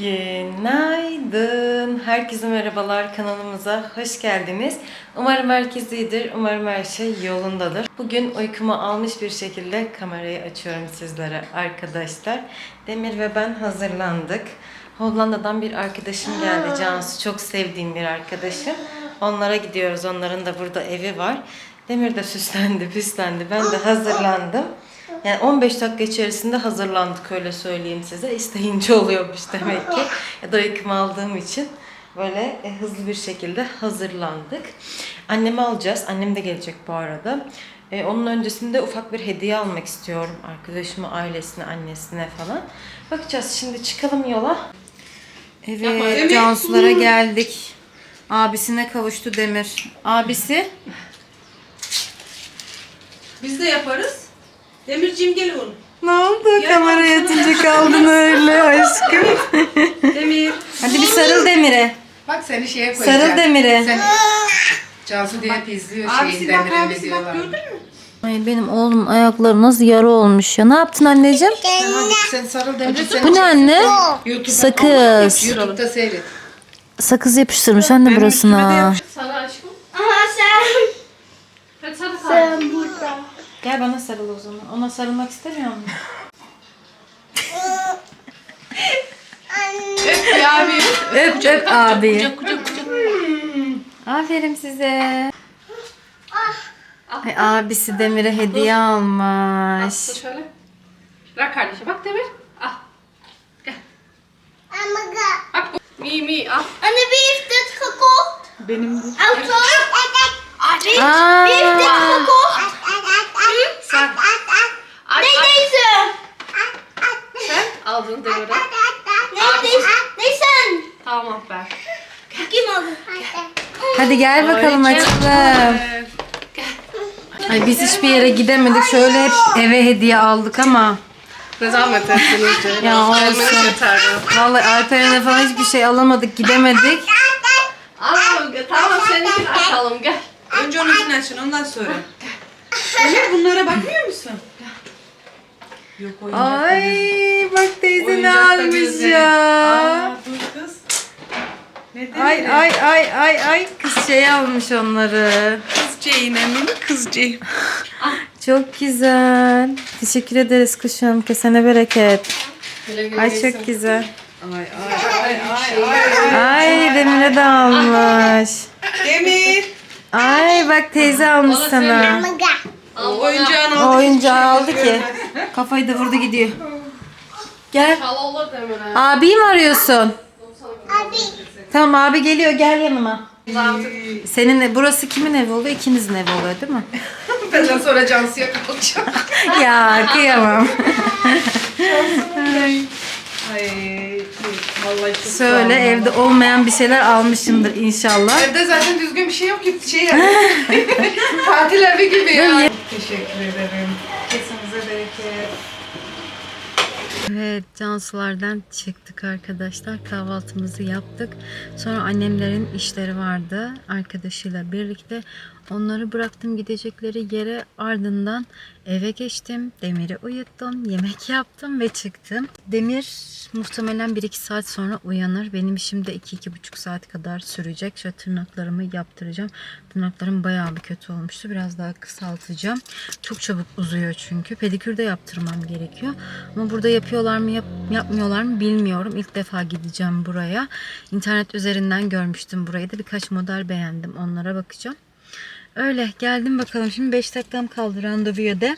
Günaydın. Herkese merhabalar kanalımıza hoş geldiniz. Umarım herkes iyidir. Umarım her şey yolundadır. Bugün uykumu almış bir şekilde kamerayı açıyorum sizlere arkadaşlar. Demir ve ben hazırlandık. Hollanda'dan bir arkadaşım geldi. Cansu çok sevdiğim bir arkadaşım. Onlara gidiyoruz. Onların da burada evi var. Demir de süslendi, püslendi. Ben de hazırlandım. Yani 15 dakika içerisinde hazırlandık öyle söyleyeyim size. İsteyince oluyormuş demek ki. Ya da uykumu aldığım için böyle e, hızlı bir şekilde hazırlandık. Annemi alacağız. Annem de gelecek bu arada. E, onun öncesinde ufak bir hediye almak istiyorum. Arkadaşıma, ailesine, annesine falan. Bakacağız. Şimdi çıkalım yola. Evet, Cansulara geldik. Abisine kavuştu Demir. Abisi Biz de yaparız. Demirciğim gel oğlum. Ne oldu? Ya Kameraya baksana. atınca kaldın öyle aşkım. Demir. Hadi bir sarıl Demir'e. Bak seni şeye koyacağım. Sarıl Demir'e. Sen Cansu diye hep izliyor Abisi öyle abisi bak diyorlar. gördün mü? Ay benim oğlum ayakları nasıl yara olmuş ya. Ne yaptın anneciğim? Sen, sarıl Demir. Sen Bu ne anne? YouTube'da, Sakız. YouTube'da seyret. Sakız yapıştırmış anne burasına. Sana aşkım. Aha sen, Hadi sana kal. sen burada. Gel bana sarıl o zaman. Ona sarılmak istemiyor musun? Öp ya abi. Öp öp abi. Kucak kucak kucak. Aferin size. Ay, abisi Demir'e hediye almış. Dur şöyle. Bırak kardeşim. Bak Demir. Ah. Amaga. Bak bu. Mi mi al. Anne wie ist das gekocht? Benim de. Auto? Wie Aa, ist das gekocht? Sen. Nee, ay. deze. Sen aldın Demir'e. Nee, deze. Deze. Tamam ver. Kim aldı? hadi gel bakalım Ay, açalım. Ay biz hiçbir yere gidemedik. Şöyle hep eve hediye aldık ama. Ne zahmet ettin iyice. Ya olsun. Vallahi Alperen'e falan hiçbir şey alamadık, gidemedik. Al tamam seninkini açalım gel. Önce onunkini açın ondan sonra. Demir bunlara bakmıyor musun? Yok oyuncak. Ay bak teyze ne almış gözleri. ya. Aa, dur kız. Ne dedi? Ay ay ay ay ay kız şey almış onları. Kızceyim emmi kızceyim. Çok güzel. Teşekkür ederiz kuşum. Kesene bereket. Ay çok güzel. Ay ay ay ay ay. Ay Demir'e de almış. Demir. Ay bak teyze almış Bana sana. Al bana. Oyuncağını aldı. oyuncağı aldı ki. Kafayı da vurdu gidiyor. Gel. Olur. Abiyi mi arıyorsun? Abi. Tamam abi geliyor gel yanıma. Senin burası kimin evi oluyor? İkinizin evi oluyor değil mi? Benden sonra Cansu'ya kalacağım. ya kıyamam. Ay. Vallahi çok Şöyle evde olmayan bir şeyler almışımdır inşallah. Evde zaten düzgün bir şey yok ki şey yani. Tatil evi gibi ya. Teşekkür ederim. Kesinize bereket. Evet Cansulardan çıktık arkadaşlar. Kahvaltımızı yaptık. Sonra annemlerin işleri vardı. Arkadaşıyla birlikte. Onları bıraktım gidecekleri yere ardından eve geçtim. Demir'i uyuttum. Yemek yaptım ve çıktım. Demir muhtemelen 1-2 saat sonra uyanır. Benim işim de 2-2,5 saat kadar sürecek. Şöyle tırnaklarımı yaptıracağım. Tırnaklarım bayağı bir kötü olmuştu. Biraz daha kısaltacağım. Çok çabuk uzuyor çünkü. Pedikür de yaptırmam gerekiyor. Ama burada yapıyorlar mı yap- yapmıyorlar mı bilmiyorum. İlk defa gideceğim buraya. İnternet üzerinden görmüştüm burayı da. Birkaç model beğendim. Onlara bakacağım. Öyle geldim bakalım. Şimdi 5 dakikam kaldı randevuya da.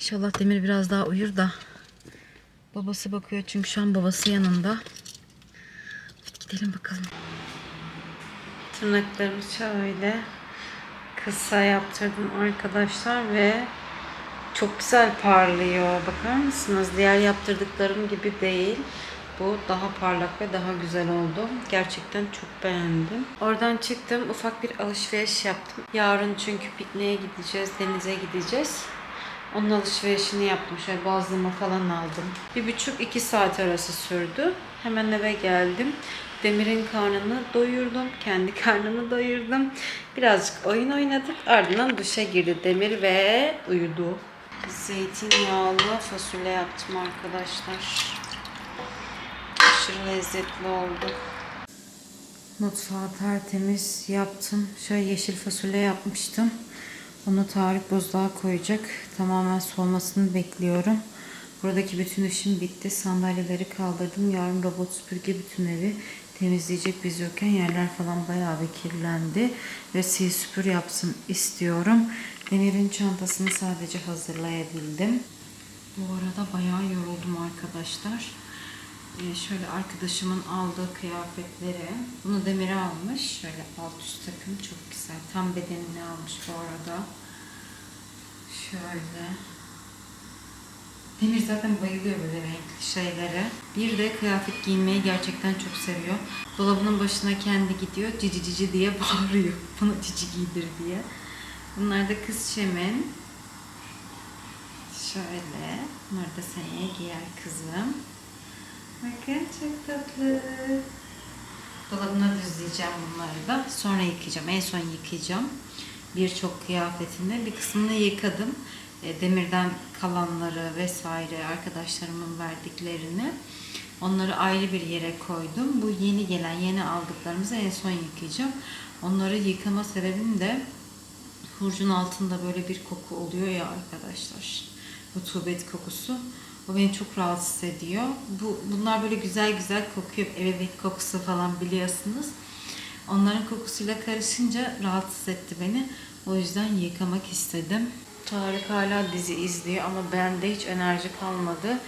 İnşallah Demir biraz daha uyur da. Babası bakıyor çünkü şu an babası yanında. Hadi gidelim bakalım. Tırnaklarımı şöyle kısa yaptırdım arkadaşlar ve çok güzel parlıyor. Bakar mısınız? Diğer yaptırdıklarım gibi değil. Bu daha parlak ve daha güzel oldu. Gerçekten çok beğendim. Oradan çıktım. Ufak bir alışveriş yaptım. Yarın çünkü pikniğe gideceğiz. Denize gideceğiz. Onun alışverişini yaptım. Şöyle bazlama falan aldım. Bir buçuk iki saat arası sürdü. Hemen eve geldim. Demir'in karnını doyurdum. Kendi karnımı doyurdum. Birazcık oyun oynadık. Ardından duşa girdi Demir ve uyudu. Zeytinyağlı fasulye yaptım arkadaşlar. Aşırı lezzetli oldu. Mutfağı tertemiz yaptım. Şöyle yeşil fasulye yapmıştım. Onu Tarık buzluğa koyacak. Tamamen soğumasını bekliyorum. Buradaki bütün işim bitti. Sandalyeleri kaldırdım. Yarın robot süpürge bütün evi temizleyecek biz yokken yerler falan bayağı bir kirlendi. Ve sil süpür yapsın istiyorum. Demir'in çantasını sadece hazırlayabildim. Bu arada bayağı yoruldum arkadaşlar. Ee, şöyle arkadaşımın aldığı kıyafetleri. Bunu Demir almış. Şöyle alt üst takım çok güzel. Tam bedenini almış bu arada. Şöyle. Demir zaten bayılıyor böyle renkli şeylere. Bir de kıyafet giymeyi gerçekten çok seviyor. Dolabının başına kendi gidiyor. Cici cici diye bağırıyor. Bana cici giydir diye. Bunlar da kız şemin. Şöyle. Bunları da seneye giyer kızım. Bakın çok tatlı. Dolabına düzleyeceğim bunları da. Sonra yıkayacağım. En son yıkayacağım. Birçok kıyafetini. Bir kısmını yıkadım. E, Demirden kalanları vesaire arkadaşlarımın verdiklerini. Onları ayrı bir yere koydum. Bu yeni gelen, yeni aldıklarımızı en son yıkayacağım. Onları yıkama sebebim de hurcun altında böyle bir koku oluyor ya arkadaşlar. Rutubet kokusu. O beni çok rahatsız ediyor. Bu bunlar böyle güzel güzel kokuyor. Ebebek kokusu falan biliyorsunuz. Onların kokusuyla karışınca rahatsız etti beni. O yüzden yıkamak istedim. Tarık hala dizi izliyor ama bende hiç enerji kalmadı.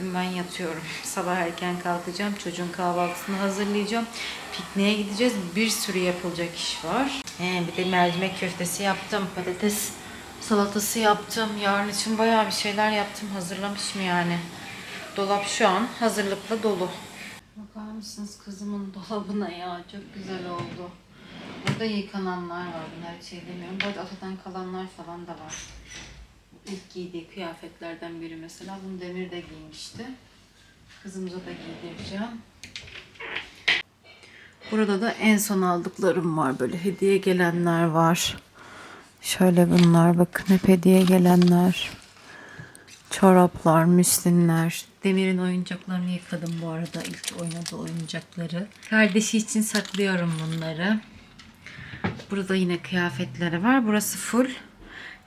Ben yatıyorum. Sabah erken kalkacağım. Çocuğun kahvaltısını hazırlayacağım. Pikniğe gideceğiz. Bir sürü yapılacak iş var. He, bir de mercimek köftesi yaptım. Patates salatası yaptım. Yarın için bayağı bir şeyler yaptım. Hazırlamışım yani. Dolap şu an hazırlıkla dolu. Bakar mısınız kızımın dolabına ya? Çok güzel oldu. Burada yıkananlar var. Bunlar şey demiyorum. Bu arada atadan kalanlar falan da var. İlk giydiği kıyafetlerden biri mesela. Bunu Demir de giymişti. Kızımıza da giydireceğim. Burada da en son aldıklarım var. Böyle hediye gelenler var. Şöyle bunlar bakın hep hediye gelenler. Çoraplar, müslinler. Demir'in oyuncaklarını yıkadım bu arada. ilk oynadığı oyuncakları. Kardeşi için saklıyorum bunları. Burada yine kıyafetleri var. Burası full.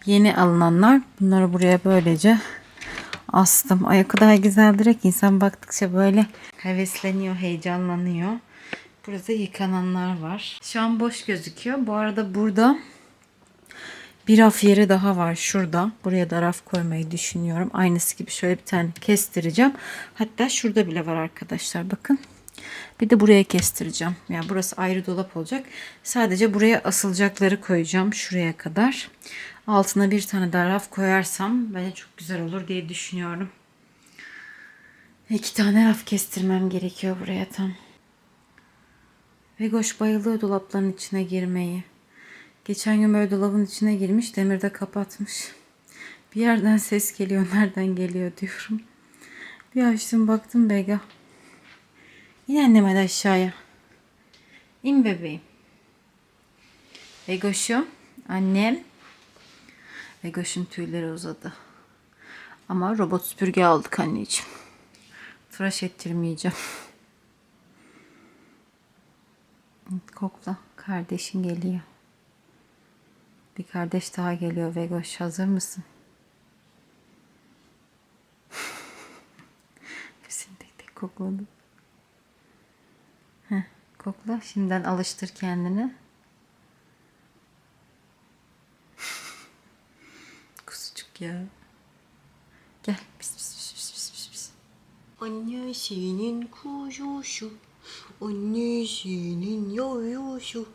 Yeni alınanlar. Bunları buraya böylece astım. Ay o kadar güzeldir ki insan baktıkça böyle hevesleniyor, heyecanlanıyor. Burada yıkananlar var. Şu an boş gözüküyor. Bu arada burada bir raf yeri daha var şurada. Buraya da raf koymayı düşünüyorum. Aynısı gibi şöyle bir tane kestireceğim. Hatta şurada bile var arkadaşlar bakın. Bir de buraya kestireceğim. Yani burası ayrı dolap olacak. Sadece buraya asılacakları koyacağım şuraya kadar. Altına bir tane daha raf koyarsam bence çok güzel olur diye düşünüyorum. İki tane raf kestirmem gerekiyor buraya tam. Vegoş bayılıyor dolapların içine girmeyi. Geçen gün böyle dolabın içine girmiş, demir de kapatmış. Bir yerden ses geliyor, nereden geliyor diyorum. Bir açtım baktım Bega. İn annem hadi aşağıya. İn bebeğim. Vegoş'um, annem. Vegoş'un tüyleri uzadı. Ama robot süpürge aldık anneciğim. Tıraş ettirmeyeceğim. Kokla. Kardeşin geliyor. Bir kardeş daha geliyor Vegoş. Hazır mısın? Hepsini tek tek kokladım. Heh, kokla. Şimdiden alıştır kendini. Kusucuk ya. Gel. Pis pis pis pis pis pis. Annesinin kuyuşu, annesinin yoyuşu.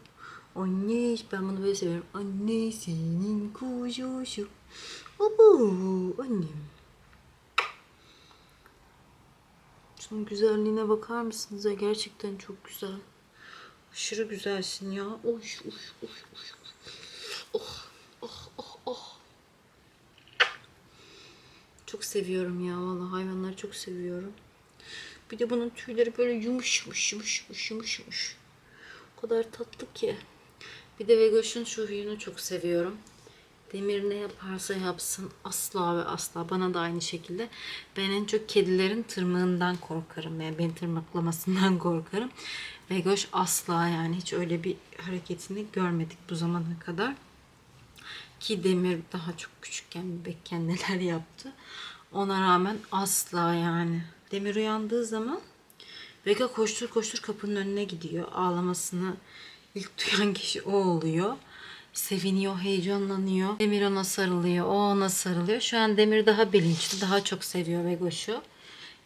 Anne, ben bunu böyle seviyorum. Annesinin kuyuşu. Abu, annem. Şunun güzelliğine bakar mısınız ya? Gerçekten çok güzel. Aşırı güzelsin ya. Oy, oy, oy, oy. Oh, oh, oh, oh. Çok seviyorum ya vallahi hayvanları çok seviyorum. Bir de bunun tüyleri böyle yumuş yumuş yumuş yumuş yumuş. O kadar tatlı ki. Bir de Vegoş'un şu huyunu çok seviyorum. Demir ne yaparsa yapsın asla ve asla bana da aynı şekilde ben en çok kedilerin tırmığından korkarım yani beni tırmaklamasından korkarım. Vegoş asla yani hiç öyle bir hareketini görmedik bu zamana kadar. Ki Demir daha çok küçükken bebekken neler yaptı. Ona rağmen asla yani. Demir uyandığı zaman Vega koştur koştur kapının önüne gidiyor. Ağlamasını ilk duyan kişi o oluyor. Seviniyor, heyecanlanıyor. Demir ona sarılıyor, o ona sarılıyor. Şu an Demir daha bilinçli, daha çok seviyor Vegoş'u.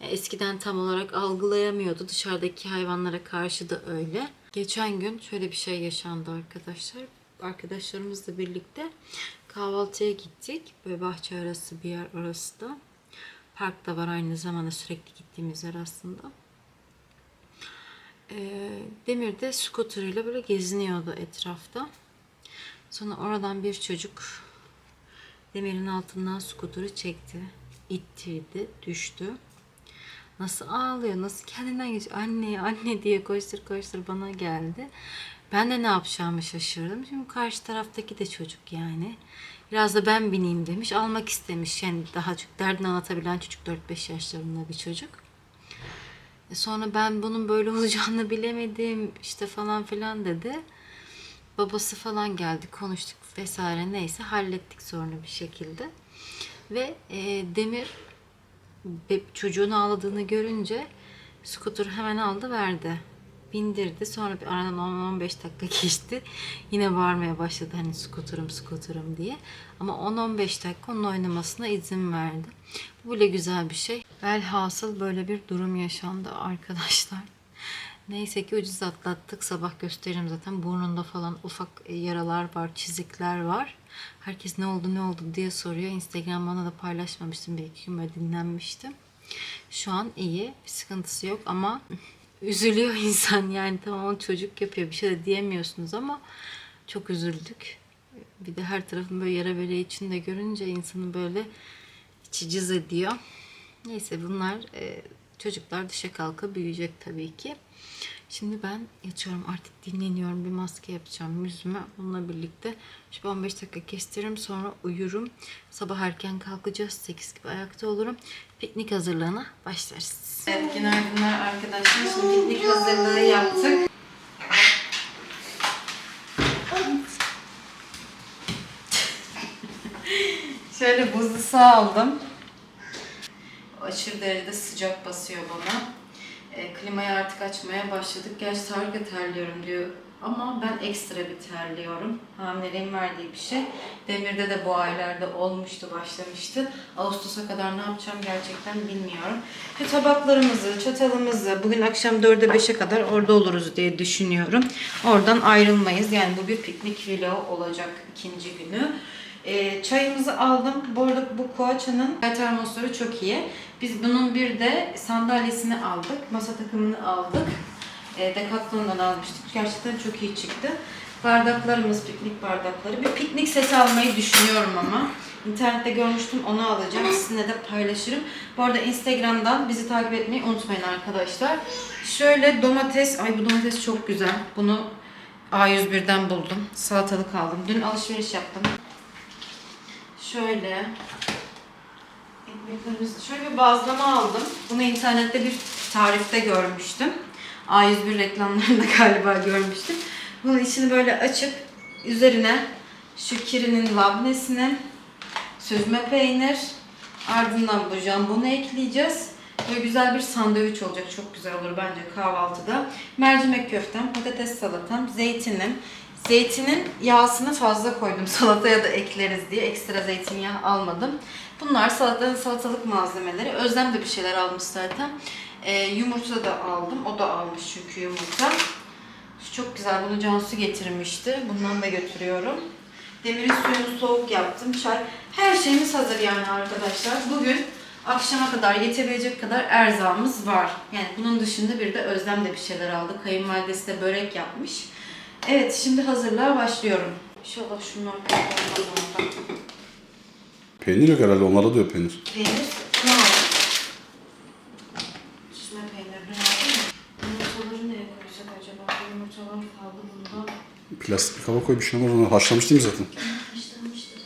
Eskiden tam olarak algılayamıyordu. Dışarıdaki hayvanlara karşı da öyle. Geçen gün şöyle bir şey yaşandı arkadaşlar. Arkadaşlarımızla birlikte kahvaltıya gittik. Böyle bahçe arası bir yer orası da. Park da var aynı zamanda sürekli gittiğimiz yer aslında. Ee, Demir de scooterıyla böyle geziniyordu etrafta. Sonra oradan bir çocuk Demir'in altından skuturu çekti. ittirdi, düştü. Nasıl ağlıyor, nasıl kendinden geç anne anne diye koştur koştur bana geldi. Ben de ne yapacağımı şaşırdım. Şimdi karşı taraftaki de çocuk yani. Biraz da ben bineyim demiş. Almak istemiş. Yani daha çok derdini anlatabilen çocuk 4-5 yaşlarında bir çocuk. E Sonra ben bunun böyle olacağını bilemedim işte falan filan dedi. Babası falan geldi konuştuk vesaire neyse hallettik sonra bir şekilde. Ve e, Demir çocuğun ağladığını görünce skuturu hemen aldı verdi. Bindirdi. Sonra bir aradan 10-15 dakika geçti. Yine bağırmaya başladı hani skuterum skuterum diye. Ama 10-15 dakika onun oynamasına izin verdi. Bu bile güzel bir şey. Velhasıl böyle bir durum yaşandı arkadaşlar. Neyse ki ucuz atlattık. Sabah gösteririm zaten. Burnunda falan ufak e, yaralar var, çizikler var. Herkes ne oldu ne oldu diye soruyor. Instagram bana da paylaşmamıştım. Bir iki gün dinlenmiştim. Şu an iyi. Bir sıkıntısı yok ama üzülüyor insan. Yani tamam o çocuk yapıyor. Bir şey de diyemiyorsunuz ama çok üzüldük. Bir de her tarafın böyle yara bere içinde görünce insanı böyle içi cız ediyor. Neyse bunlar e, çocuklar dışa kalka büyüyecek tabii ki. Şimdi ben yatıyorum artık dinleniyorum. Bir maske yapacağım yüzüme. Onunla birlikte şu bir 15 dakika kestiririm sonra uyurum. Sabah erken kalkacağız. 8 gibi ayakta olurum. Piknik hazırlığına başlarız. Evet, günaydınlar arkadaşlar. Şimdi piknik hazırlığı yaptık. Şöyle buzlu su aldım. Aşırı derecede sıcak basıyor bana. E, klimayı artık açmaya başladık. Gerçi Tarık da terliyorum diyor. Ama ben ekstra bir terliyorum. Hamileliğin verdiği bir şey. Demir'de de bu aylarda olmuştu, başlamıştı. Ağustos'a kadar ne yapacağım gerçekten bilmiyorum. Şu tabaklarımızı, çatalımızı bugün akşam 4'e 5'e kadar orada oluruz diye düşünüyorum. Oradan ayrılmayız. Yani bu bir piknik vlogu olacak ikinci günü. Ee, çayımızı aldım. Bu arada bu Koaça'nın termosları çok iyi. Biz bunun bir de sandalyesini aldık. Masa takımını aldık. E, Decathlon'dan almıştık. Gerçekten çok iyi çıktı. Bardaklarımız piknik bardakları. Bir piknik seti almayı düşünüyorum ama. İnternette görmüştüm onu alacağım. Sizinle de paylaşırım. Bu arada Instagram'dan bizi takip etmeyi unutmayın arkadaşlar. Şöyle domates. Ay bu domates çok güzel. Bunu A101'den buldum. Salatalık aldım. Dün alışveriş yaptım. Şöyle ekmeklerimiz. Şöyle bir bazlama aldım. Bunu internette bir tarifte görmüştüm. A101 reklamlarında galiba görmüştüm. Bunun içini böyle açıp üzerine şu kirinin labnesini, süzme peynir, ardından bu jambonu ekleyeceğiz. Böyle güzel bir sandviç olacak. Çok güzel olur bence kahvaltıda. Mercimek köftem, patates salatam, zeytinim. Zeytinin yağsını fazla koydum salataya da ekleriz diye. Ekstra zeytinyağı almadım. Bunlar salatanın salatalık malzemeleri. Özlem de bir şeyler almış zaten. Ee, yumurta da aldım. O da almış çünkü yumurta. Şu çok güzel. Bunu Cansu getirmişti. Bundan da götürüyorum. Demirin suyunu soğuk yaptım. Çay. Her şeyimiz hazır yani arkadaşlar. Bugün akşama kadar yetebilecek kadar erzağımız var. Yani bunun dışında bir de Özlem de bir şeyler aldı. Kayınvalidesi de börek yapmış. Evet şimdi hazırlığa başlıyorum. İnşallah şunlar olmaz. Peynir yok herhalde. Onlarda da yok peynir. Peynir ne aldım? Süzme peynirini aldım mı? Yumurtaları neye koysak acaba? Yumurtalar kaldı bunda. Plastik bir kaba koy bir şey olmaz. Onu haşlamış değil mi zaten? Haşlanmıştır.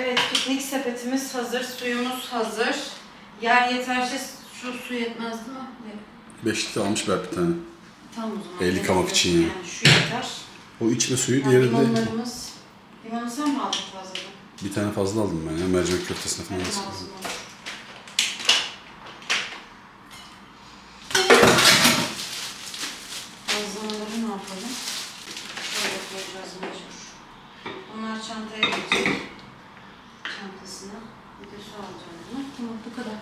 Evet, piknik sepetimiz hazır, suyumuz hazır. Yer yeterse şu su yetmez değil mi? Evet. Beş litre almış ver bir tane. Tamam o zaman. El yıkamak için yani. Yani şu yeter. O içme suyu diğeri de limonlarımız. Limonu sen mi aldın fazladan? bir tane fazla aldım ben ya mercimek köftesine falan. Benim nasıl? ağzım var. Malzemeleri ne yapalım? Şöyle koyacağız mecbur. Onlar çantaya girecek. Çantasına. Bir de su alacağım bunu. Tamam bu kadar.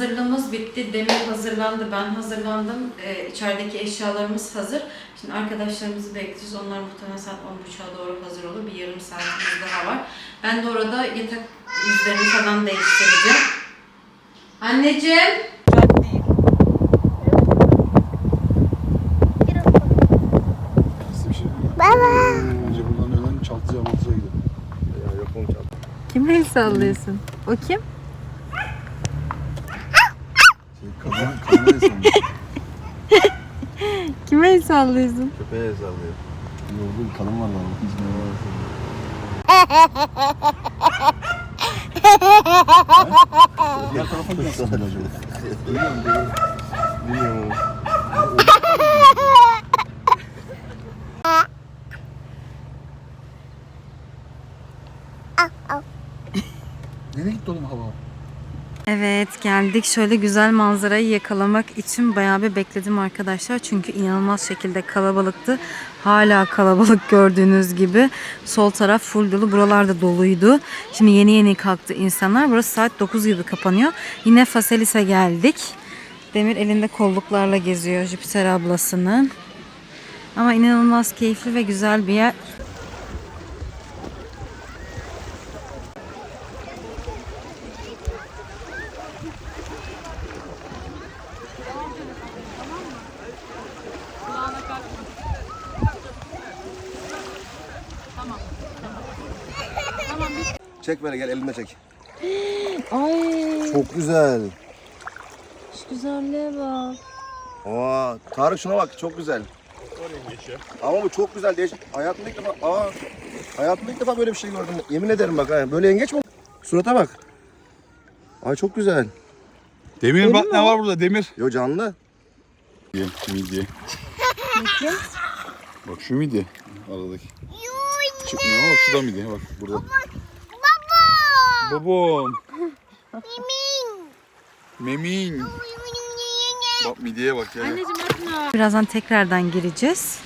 Hazırlığımız bitti. Demir hazırlandı. Ben hazırlandım. Ee, içerideki eşyalarımız hazır. Şimdi arkadaşlarımızı bekleyeceğiz. Onlar muhtemelen saat 10.30'a doğru hazır olur. Bir yarım saatimiz daha var. Ben de orada yatak yüzlerini falan değiştireceğim. Anneciğim. Baba. Önce buradan önden Çaltıcı'ya Maltıcı'ya gidelim. Ya yok onu Çaltıcı. Kime el sallıyorsun? O kim? Şey, kadına, kadına el sallıyor. Kime el sallıyorsun? Köpeğe sallıyor. Bir kadın var lan. Diğer tarafa sallıyor acaba? Bilmiyorum. Bilmiyorum. Nereye gitti oğlum hava? Evet geldik. Şöyle güzel manzarayı yakalamak için bayağı bir bekledim arkadaşlar. Çünkü inanılmaz şekilde kalabalıktı. Hala kalabalık gördüğünüz gibi. Sol taraf full dolu. Buralar da doluydu. Şimdi yeni yeni kalktı insanlar. Burası saat 9 gibi kapanıyor. Yine Faselis'e geldik. Demir elinde kolluklarla geziyor Jüpiter ablasının. Ama inanılmaz keyifli ve güzel bir yer. Çek böyle gel elimle çek. Ay Çok güzel. güzelliğe bak. Aa, Tarık şuna bak çok güzel. Ama bu çok güzel. Değiş hayatımda ilk defa aa, hayatımda ilk defa böyle bir şey gördüm. Yemin ederim bak ha. Böyle yengeç mi? Surata bak. Ay çok güzel. Demir bak ne var burada Demir. Yo canlı. Midye, midye. Bak şu midye aradaki. Çıkmıyor ama şu da midye bak burada. Baba. Babam. Memin. Bak midyeye bak ya. Birazdan tekrardan gireceğiz.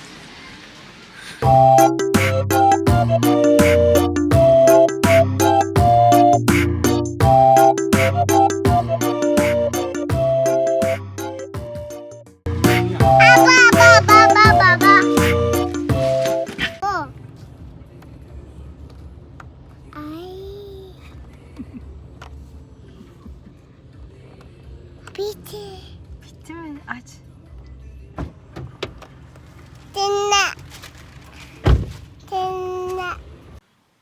Bitti. Mi? Aç. Dinle. Dinle.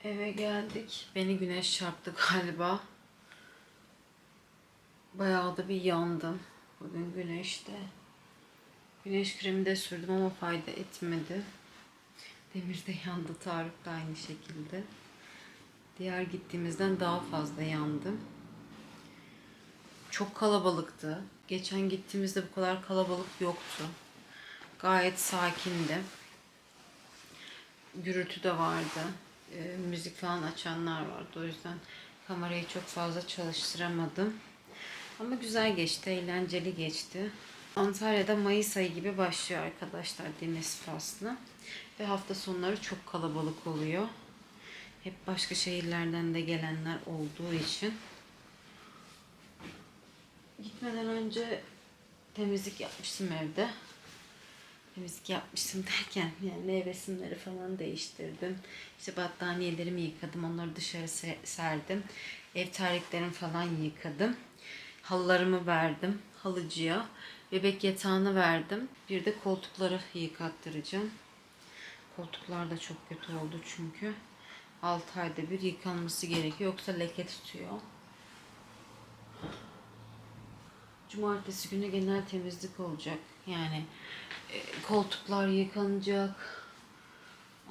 Eve geldik. Beni güneş çarptı galiba. Bayağı da bir yandım. Bugün güneşte. Güneş kremi de sürdüm ama fayda etmedi. Demir de yandı. Tarık da aynı şekilde. Diğer gittiğimizden daha fazla yandım. Çok kalabalıktı. Geçen gittiğimizde bu kadar kalabalık yoktu. Gayet sakindi. Gürültü de vardı. Ee, müzik falan açanlar vardı. O yüzden kamerayı çok fazla çalıştıramadım. Ama güzel geçti, eğlenceli geçti. Antalya'da Mayıs ayı gibi başlıyor arkadaşlar deniz faslı. Ve hafta sonları çok kalabalık oluyor. Hep başka şehirlerden de gelenler olduğu için. Gitmeden önce temizlik yapmıştım evde. Temizlik yapmıştım derken yani nevresimleri falan değiştirdim. İşte battaniyelerimi yıkadım. Onları dışarı se- serdim. Ev terliklerimi falan yıkadım. Halılarımı verdim halıcıya. Bebek yatağını verdim. Bir de koltukları yıkattıracağım. Koltuklar da çok kötü oldu çünkü. 6 ayda bir yıkanması gerekiyor. Yoksa leke tutuyor. Cumartesi günü genel temizlik olacak. Yani e, koltuklar yıkanacak.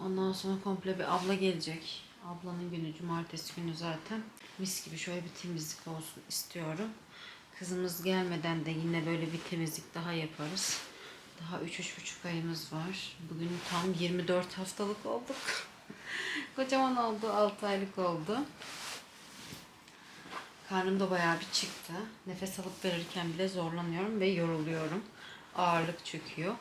Ondan sonra komple bir abla gelecek. Ablanın günü cumartesi günü zaten. Mis gibi şöyle bir temizlik olsun istiyorum. Kızımız gelmeden de yine böyle bir temizlik daha yaparız. Daha 3-3,5 ayımız var. Bugün tam 24 haftalık olduk. Kocaman oldu, 6 aylık oldu. Karnım da bayağı bir çıktı. Nefes alıp verirken bile zorlanıyorum ve yoruluyorum. Ağırlık çöküyor.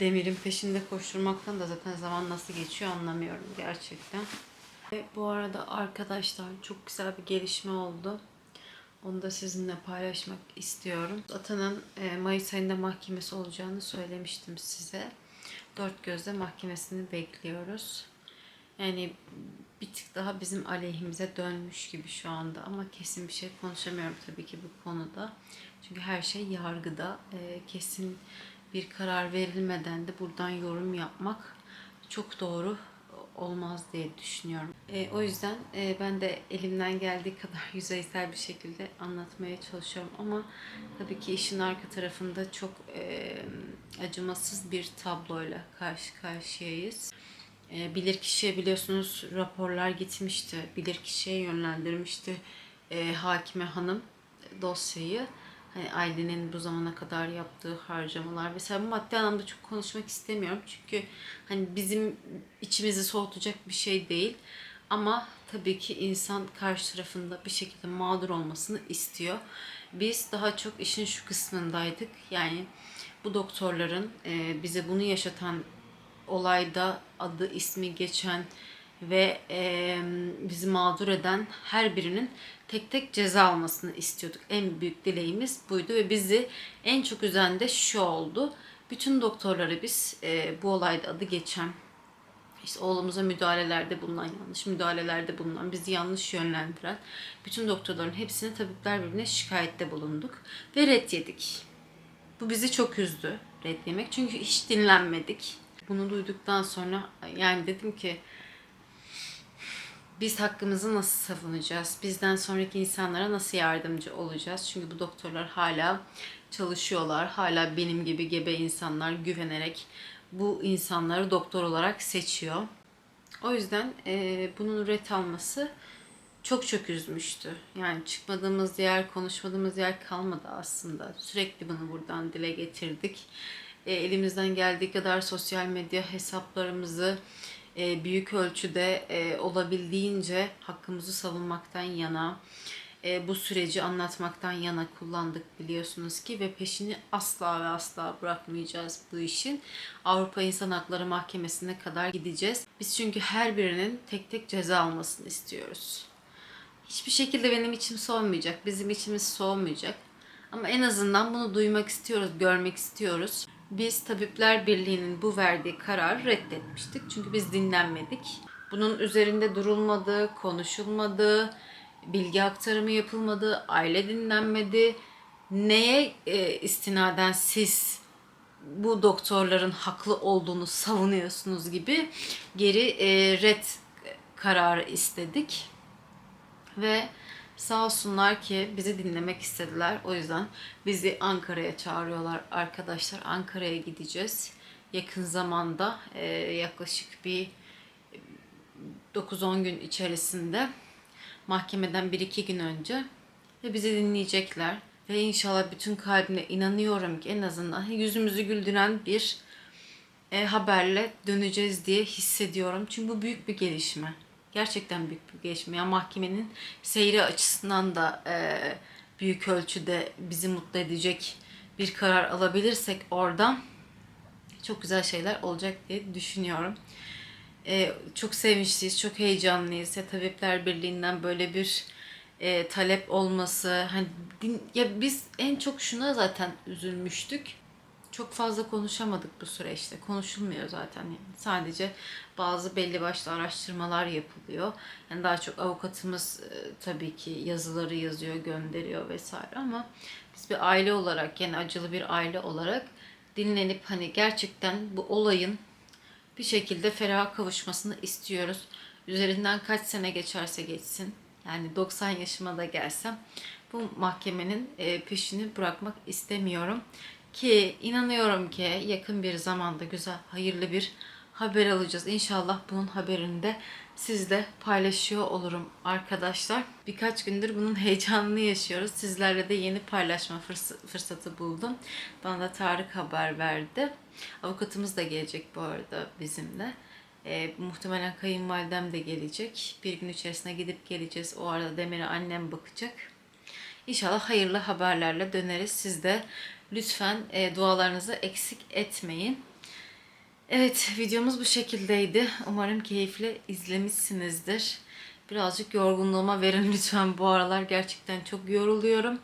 Demir'in peşinde koşturmaktan da zaten zaman nasıl geçiyor anlamıyorum gerçekten. Ve bu arada arkadaşlar çok güzel bir gelişme oldu. Onu da sizinle paylaşmak istiyorum. Atan'ın e, Mayıs ayında mahkemesi olacağını söylemiştim size. Dört gözle mahkemesini bekliyoruz. Yani bir tık daha bizim aleyhimize dönmüş gibi şu anda ama kesin bir şey konuşamıyorum tabii ki bu konuda. Çünkü her şey yargıda. E, kesin bir karar verilmeden de buradan yorum yapmak çok doğru olmaz diye düşünüyorum. E, o yüzden e, ben de elimden geldiği kadar yüzeysel bir şekilde anlatmaya çalışıyorum ama tabii ki işin arka tarafında çok e, acımasız bir tabloyla karşı karşıyayız. E, bilirkişiye biliyorsunuz raporlar gitmişti. Bilirkişiye yönlendirmişti e, hakime hanım dosyayı. Hani ailenin bu zamana kadar yaptığı harcamalar vesaire. Maddi anlamda çok konuşmak istemiyorum. Çünkü hani bizim içimizi soğutacak bir şey değil. Ama tabii ki insan karşı tarafında bir şekilde mağdur olmasını istiyor. Biz daha çok işin şu kısmındaydık. Yani bu doktorların e, bize bunu yaşatan olayda adı ismi geçen ve e, bizi mağdur eden her birinin tek tek ceza almasını istiyorduk. En büyük dileğimiz buydu ve bizi en çok üzen de şu oldu. Bütün doktorları biz e, bu olayda adı geçen işte oğlumuza müdahalelerde bulunan, yanlış müdahalelerde bulunan, bizi yanlış yönlendiren bütün doktorların hepsine tabipler birbirine şikayette bulunduk ve red yedik. Bu bizi çok üzdü red yemek çünkü hiç dinlenmedik. Bunu duyduktan sonra yani dedim ki biz hakkımızı nasıl savunacağız? Bizden sonraki insanlara nasıl yardımcı olacağız? Çünkü bu doktorlar hala çalışıyorlar. Hala benim gibi gebe insanlar güvenerek bu insanları doktor olarak seçiyor. O yüzden e, bunun ret alması çok çok üzmüştü. Yani çıkmadığımız yer, konuşmadığımız yer kalmadı aslında. Sürekli bunu buradan dile getirdik. E, elimizden geldiği kadar sosyal medya hesaplarımızı e, büyük ölçüde e, olabildiğince hakkımızı savunmaktan yana, e, bu süreci anlatmaktan yana kullandık biliyorsunuz ki ve peşini asla ve asla bırakmayacağız bu işin. Avrupa İnsan Hakları Mahkemesi'ne kadar gideceğiz. Biz çünkü her birinin tek tek ceza almasını istiyoruz. Hiçbir şekilde benim içim soğumayacak, bizim içimiz soğumayacak. Ama en azından bunu duymak istiyoruz, görmek istiyoruz. Biz Tabipler Birliği'nin bu verdiği kararı reddetmiştik. Çünkü biz dinlenmedik. Bunun üzerinde durulmadı, konuşulmadı, bilgi aktarımı yapılmadı, aile dinlenmedi. Neye e, istinaden siz bu doktorların haklı olduğunu savunuyorsunuz gibi geri e, red kararı istedik. Ve sağ olsunlar ki bizi dinlemek istediler. O yüzden bizi Ankara'ya çağırıyorlar arkadaşlar. Ankara'ya gideceğiz. Yakın zamanda e, yaklaşık bir 9-10 gün içerisinde mahkemeden 1-2 gün önce ve bizi dinleyecekler. Ve inşallah bütün kalbimle inanıyorum ki en azından yüzümüzü güldüren bir e, haberle döneceğiz diye hissediyorum. Çünkü bu büyük bir gelişme. Gerçekten büyük bir gelişme. Yani mahkemenin seyri açısından da e, büyük ölçüde bizi mutlu edecek bir karar alabilirsek oradan çok güzel şeyler olacak diye düşünüyorum. E, çok sevinçliyiz, çok heyecanlıyız. Ya, Tabipler Birliği'nden böyle bir e, talep olması. Hani din- ya biz en çok şuna zaten üzülmüştük. Çok fazla konuşamadık bu süreçte. Konuşulmuyor zaten. Yani sadece bazı belli başlı araştırmalar yapılıyor. Yani daha çok avukatımız e, tabii ki yazıları yazıyor, gönderiyor vesaire ama biz bir aile olarak yani acılı bir aile olarak dinlenip hani gerçekten bu olayın bir şekilde feraha kavuşmasını istiyoruz. Üzerinden kaç sene geçerse geçsin. Yani 90 yaşıma da gelsem bu mahkemenin e, peşini bırakmak istemiyorum. Ki inanıyorum ki yakın bir zamanda güzel, hayırlı bir haber alacağız. İnşallah bunun haberini de sizle paylaşıyor olurum arkadaşlar. Birkaç gündür bunun heyecanını yaşıyoruz. Sizlerle de yeni paylaşma fırs- fırsatı buldum. Bana da Tarık haber verdi. Avukatımız da gelecek bu arada bizimle. Ee, muhtemelen kayınvalidem de gelecek. Bir gün içerisinde gidip geleceğiz. O arada Demir'e annem bakacak. İnşallah hayırlı haberlerle döneriz. Siz de lütfen e, dualarınızı eksik etmeyin. Evet videomuz bu şekildeydi. Umarım keyifle izlemişsinizdir. Birazcık yorgunluğuma verin lütfen. Bu aralar gerçekten çok yoruluyorum.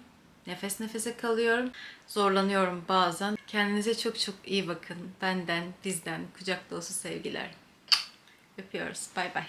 Nefes nefese kalıyorum. Zorlanıyorum bazen. Kendinize çok çok iyi bakın. Benden, bizden kucak dolusu sevgiler. Öpüyoruz. Bay bay.